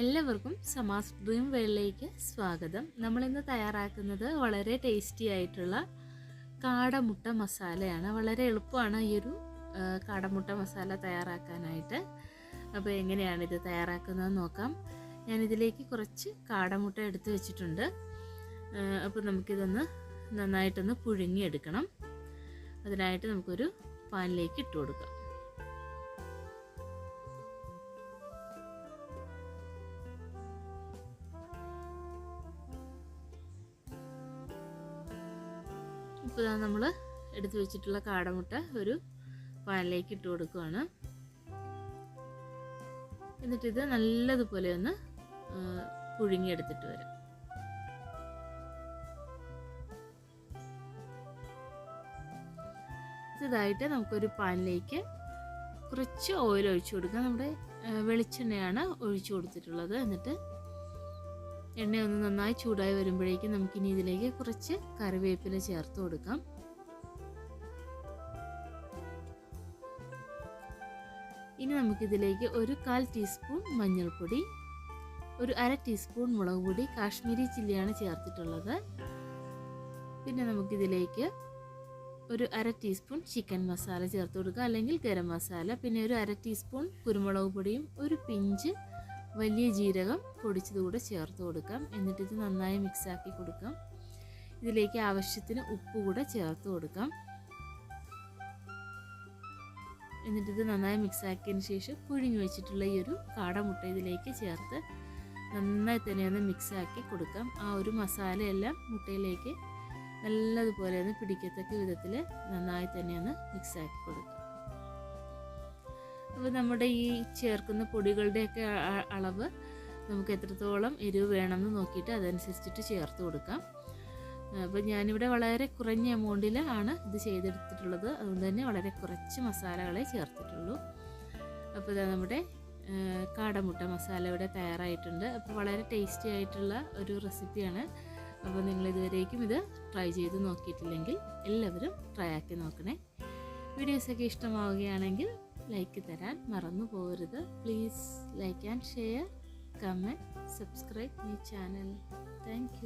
എല്ലാവർക്കും സമാസ് ഡ്രീം വേളിലേക്ക് സ്വാഗതം. നമ്മളിന്ന് തയ്യാറാക്കുന്നത് വളരെ ടേസ്റ്റി ആയിട്ടുള്ള കാടമുട്ട മസാലയാണ്. വളരെ എളുപ്പമാണ് ഈ ഒരു കാടമുട്ട മസാല തയ്യാറാക്കാനായിട്ട്. അപ്പോൾ എങ്ങനെയാണ് ഇത് തയ്യാറാക്കുന്നത് നോക്കാം. ഞാനിതിലേക്ക് കുറച്ച് കാടമുട്ട എടുത്ത് വെച്ചിട്ടുണ്ട്. അപ്പോൾ നമുക്കിതൊന്ന് നന്നായിട്ടൊന്ന് പുഴുങ്ങിയെടുക്കണം. അതിനായിട്ട് നമുക്കൊരു പാനിലേക്ക് ഇട്ട് കൊടുക്കാം. ഇപ്പോൾ ഇതാ നമ്മൾ എടുത്തു വെച്ചിട്ടുള്ള കാടമുട്ട ഒരു പാനിലേക്ക് ഇട്ട് കൊടുക്കുകയാണ് എന്നിട്ട് ഇത് നല്ലതുപോലെ ഒന്ന് പുഴുങ്ങിയെടുത്തിട്ട് വരാം. ഇതായിട്ട് നമുക്കൊരു പാനിലേക്ക് കുറച്ച് ഓയിൽ ഒഴിച്ചു കൊടുക്കാം. നമ്മുടെ വെളിച്ചെണ്ണയാണ് ഒഴിച്ചു കൊടുത്തിട്ടുള്ളത്. എന്നിട്ട് എണ്ണ ഒന്ന് നന്നായി ചൂടായി വരുമ്പോഴേക്കും നമുക്കിനി ഇതിലേക്ക് കുറച്ച് കറിവേപ്പില ചേർത്ത് കൊടുക്കാം. ഇനി നമുക്കിതിലേക്ക് ഒരു കാൽ ടീസ്പൂൺ മഞ്ഞൾപ്പൊടി ഒരു അര ടീസ്പൂൺ മുളക് പൊടി കാശ്മീരി ചില്ലിയാണ് ചേർത്തിട്ടുള്ളത്. പിന്നെ നമുക്കിതിലേക്ക് ഒരു അര ടീസ്പൂൺ ചിക്കൻ മസാല ചേർത്ത് കൊടുക്കുക അല്ലെങ്കിൽ ഗരം മസാല പിന്നെ ഒരു അര ടീസ്പൂൺ കുരുമുളക് പൊടിയും ഒരു പിഞ്ച് വലിയ ജീരകം പൊടിച്ചത് കൂടെ ചേർത്ത് കൊടുക്കാം. എന്നിട്ട് ഇത് നന്നായി മിക്സാക്കി കൊടുക്കാം. ഇതിലേക്ക് ആവശ്യത്തിന് ഉപ്പ് കൂടെ ചേർത്ത് കൊടുക്കാം. എന്നിട്ട് ഇത് നന്നായി മിക്സാക്കിയതിന് ശേഷം പുഴുങ്ങി വെച്ചിട്ടുള്ള ഈ ഒരു കാടമുട്ട ഇതിലേക്ക് ചേർത്ത് നന്നായി തന്നെ ഒന്ന് മിക്സാക്കി കൊടുക്കാം. ആ ഒരു മസാലയെല്ലാം മുട്ടയിലേക്ക് നല്ലതുപോലെ ഒന്ന് പിടിക്കത്തക്ക വിധത്തിൽ നന്നായി തന്നെ ഒന്ന് മിക്സാക്കി കൊടുക്കാം. അപ്പോൾ നമ്മുടെ ഈ ചേർക്കുന്ന പൊടികളുടെയൊക്കെ അളവ് നമുക്ക് എത്രത്തോളം എരിവ് വേണമെന്ന് നോക്കിയിട്ട് അതനുസരിച്ചിട്ട് ചേർത്ത് കൊടുക്കാം. അപ്പോൾ ഞാനിവിടെ വളരെ കുറഞ്ഞ എമൗണ്ടിൽ ആണ് ഇത് ചെയ്തെടുത്തിട്ടുള്ളത്. അതുകൊണ്ട് തന്നെ വളരെ കുറച്ച് മസാലകളെ ചേർത്തിട്ടുള്ളൂ. അപ്പോൾ ഇതാ നമ്മുടെ കാടമുട്ട മസാല ഇവിടെ തയ്യാറായിട്ടുണ്ട്. അപ്പോൾ വളരെ ടേസ്റ്റി ആയിട്ടുള്ള ഒരു റെസിപ്പിയാണ് അപ്പോൾ നിങ്ങൾ ഇതുവരേക്കും ഇത് ട്രൈ ചെയ്ത് നോക്കിയിട്ടില്ലെങ്കിൽ എല്ലാവരും ട്രൈ ആക്കി നോക്കണേ. വീഡിയോസൊക്കെ ഇഷ്ടമാവുകയാണെങ്കിൽ ലൈക്ക് തരാൻ മറന്നു പോകരുത്. Please like and share comment subscribe my channel thank